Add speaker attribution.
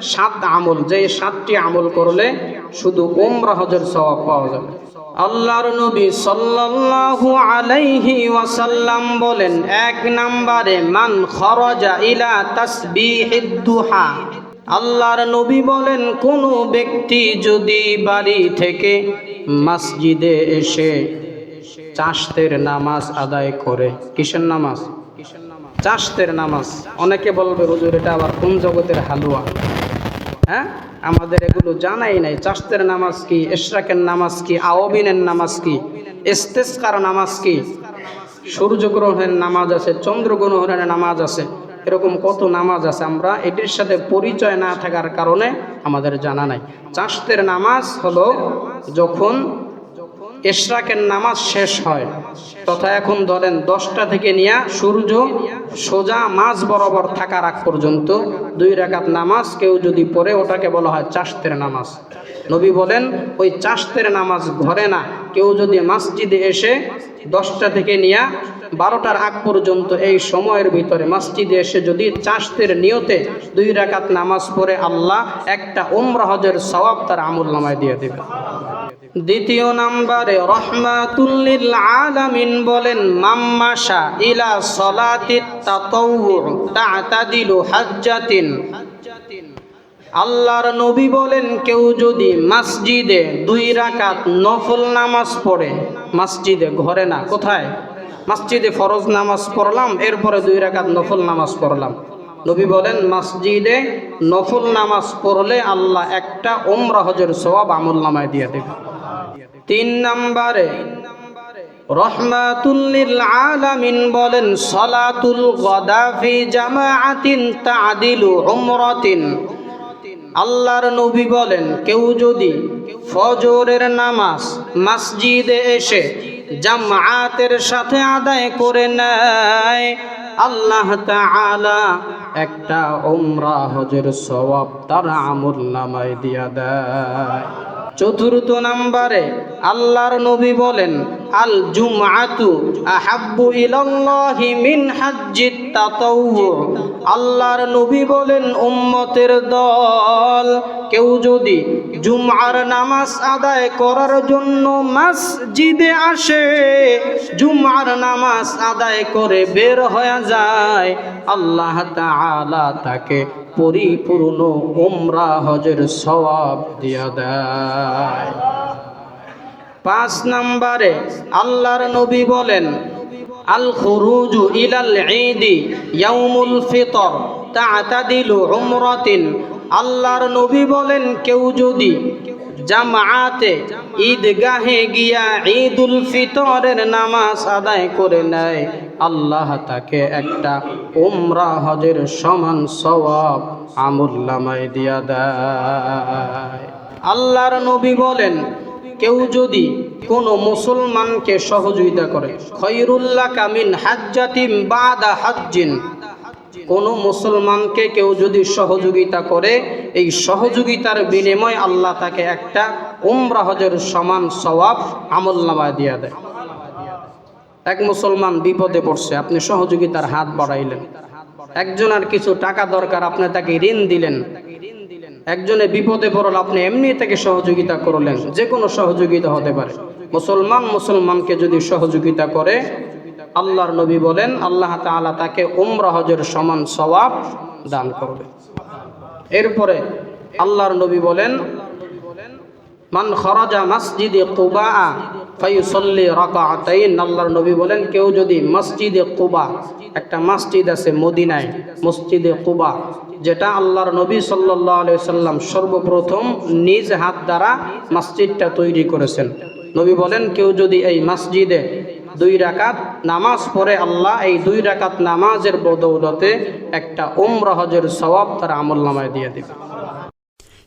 Speaker 1: সাত আমল, যে সাতটি আমল করলে শুধু উমরা হজের সওয়াব পাওয়া যাবে। আল্লাহর নবী সাল্লাল্লাহু আলাইহি ওয়াসাল্লাম বলেন, এক নম্বরে, মান খরজা ইলা তাসবিহিদ দুহা। আল্লাহর নবী বলেন, কোন ব্যক্তি যদি বাড়ি থেকে মসজিদে এসে চাষতের নামাজ আদায় করে, কিসের নামাজ? চাষতের নামাজ। অনেকে বলবে, হুজুর, এটা আবার কোন জগতের হালুয়া? হ্যাঁ? আমাদের এগুলো জানাই নাই। চাষতের নামাজ কি, এশরাকের নামাজ কি আওবিনের নামাজ কি ইস্তেস্কার নামাজ কি? সূর্যগ্রহণের নামাজ আছে, চন্দ্রগ্রহণের নামাজ আছে। এরকম কত নামাজ আছে? আমরা এটির সাথে পরিচয় না থাকার কারণে আমাদের জানা নাই। চাষতের নামাজ হলো যখন এশরাকের নামাজ শেষ হয়। তথা এখন ধরেন দশটা থেকে নিয়ে সূর্য সোজা মাঝ বরাবর থাকার আগ পর্যন্ত দুই রাকাত নামাজ, কেউ যদি পড়ে ওটাকে বলা হয় চাষতের নামাজ। নবী বলেন, ওই চাষতের নামাজ ঘরে না, কেউ যদি মসজিদে এসে দশটা থেকে নিয়ে বারোটার আগ পর্যন্ত এই সময়ের ভিতরে মসজিদে এসে যদি চাষতের নিয়তে দুই রাকাত নামাজ পড়ে, আল্লাহ একটা হজের সওয়াব তার আমল নামায় দিয়ে দেবে। দ্বিতীয় নাম্বারে রহমাতুল্লিল আলামিন বলেন মাম্মাশা ইলা সলাতিত তাতাউউ তাতাদিলু হাজ্জাতিন। আল্লাহর নবী বলেন, কেউ যদি মসজিদে দুই রাকাত নফল নামাজ পড়ে, মসজিদে ঘরে না, কোথায়? মসজিদে ফরজ নামাজ পড়লাম, এরপরে দুই রাকাত নফল নামাজ পড়লাম। নবী বলেন, মসজিদে নফল নামাজ পড়লে আল্লাহ একটা ওমরা হজের সওয়াব আমল নামায় দিয়ে দেবে। তিন নম্বরে আলামিন বলেন, সলাতুল জামাআতিন আল্লাহর নবী বলেন, কেউ যদি ফজরের নামাজ মসজিদে এসে জামাতের সাথে আদায় করে নেয়, আল্লাহ তাআলা একটা উমরা হজের সওয়াব তার আমল নামায় দিয়া দেয়। চতুর্থ নাম্বারে আল্লাহর নবী বলেন আল জুমআতু আহাব্বু ইলাল্লাহি মিন হাজ্জিত তাতাওয়ু। আল্লাহর নবী বলেন, উম্মতের দল, কেউ যদি জুমআর নামাজ আদায় করার জন্য মসজিদে আসে, জুমআর নামাজ আদায় করে বের হয়ে যায়, আল্লাহ তাআলা তাকে পরিপূর্ণ উমরা হজের সওয়াব দিয়া দেয়। পাঁচ নম্বরে আল্লাহর নবী বলেন, আল খুরুজু ইলাল ঈদি ইয়াউমুল ফিতর তাতাদিলু উমরাতিন। আল্লাহর নবী বলেন, কেউ যদি জামাতে ঈদগাহে গিয়া ঈদুল ফিতরের নামাজ আদায় করে নেয়, আল্লাহ তাকে একটা উমরা হজের সমান সওয়াব আমুল্লামায় দিয়া দেয়। আল্লাহর নবী বলেন কেউ যদি কোনো মুসলমানকে সহযোগিতা করে, খৈরুল্লাহ কামিন হাজ্জাতিম বাদা হাজ্জিন। কোনো মুসলমানকে কেউ যদি সহযোগিতা করে, এই সহযোগিতার বিনিময় আল্লাহ তাকে একটা উমরা হজের সমান সওয়াব আমল নামায় দিয়া দেয়। এক মুসলমান বিপদে পড়ছে, আপনি সহযোগিতার হাত বাড়াইলেন। একজনের কিছু টাকা দরকার, আপনি তাকে ঋণ দিলেন। একজনে বিপদে পড়ল, আপনি এমনি তাকে সহযোগিতা করলেন যে কোনো সহযোগিতা হতে পারে। মুসলমান মুসলমানকে যদি সহযোগিতা করে, আল্লাহর নবী বলেন, আল্লাহ তালা তাকে উমরা, হজের সমান সবাব দান করবে। এরপরে আল্লাহর নবী বলেন, মান খরাজা মসজিদে কুবা ফাইসল্লি রাকাতাইন আল্লাহর নবী বলেন, কেউ যদি মসজিদে কুবা, একটা মসজিদ আছে মদিনায়, মসজিদে কুবা, যেটা আল্লাহর নবী সাল্লাহ সাল্লাম সর্বপ্রথম নিজ হাত দ্বারা মসজিদটা তৈরি করেছেন। নবী বলেন, কেউ যদি এই মসজিদে দুই রাকাত নামাজ পড়ে, আল্লাহ এই দুই রাকাত নামাজের বদৌলতে একটা উমরা হজের সওয়াব তার আমল নামায় দিয়ে দেবে।